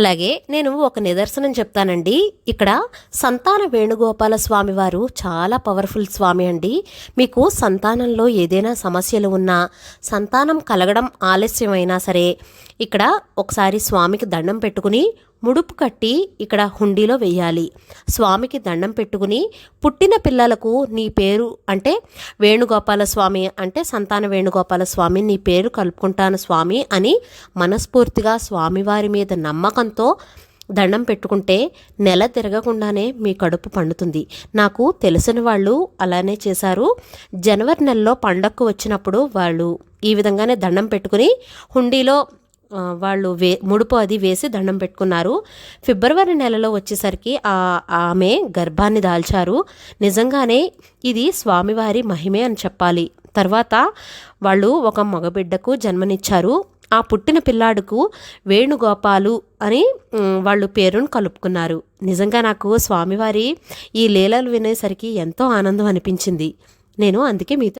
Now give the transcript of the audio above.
అలాగే నేను ఒక నిదర్శనం చెప్తానండి. ఇక్కడ సంతాన వేణుగోపాల స్వామి వారు చాలా పవర్ఫుల్ స్వామి అండి. మీకు సంతానంలో ఏదైనా సమస్యలు ఉన్నా సంతానం కలగడం ఆలస్యమైనా సరే ఇక్కడ ఒకసారి స్వామికి దండం పెట్టుకుని ముడుపు కట్టి ఇక్కడ హుండీలో వెయ్యాలి స్వామికి దండం పెట్టుకుని పుట్టిన పిల్లలకు నీ పేరు అంటే వేణుగోపాల స్వామి అంటే సంతాన వేణుగోపాల స్వామి నీ పేరు కలుపుకుంటాను స్వామి అని మనస్ఫూర్తిగా స్వామివారి మీద నమ్మకం నమ్మకంతో దండం పెట్టుకుంటే నెల తిరగకుండానే మీ కడుపు పండుతుంది. నాకు తెలిసిన వాళ్ళు అలానే చేశారు. జనవరి నెలలో పండగకు వచ్చినప్పుడు వాళ్ళు ఈ విధంగానే దండం పెట్టుకుని హుండీలో వాళ్ళు వే ముడుపు అది వేసి దండం పెట్టుకున్నారు. ఫిబ్రవరి నెలలో వచ్చేసరికి ఆ ఆమె గర్భాన్ని దాల్చారు. నిజంగానే ఇది స్వామివారి మహిమే అని చెప్పాలి. తర్వాత వాళ్ళు ఒక మగబిడ్డకు జన్మనిచ్చారు. ఆ పుట్టిన పిల్లాడుకు వేణుగోపాలు అని వాళ్ళు పేరును కలుపుకున్నారు. నిజంగా నాకు స్వామివారి ఈ లీలలు వినేసరికి ఎంతో ఆనందం అనిపించింది. నేను అందుకే మీతో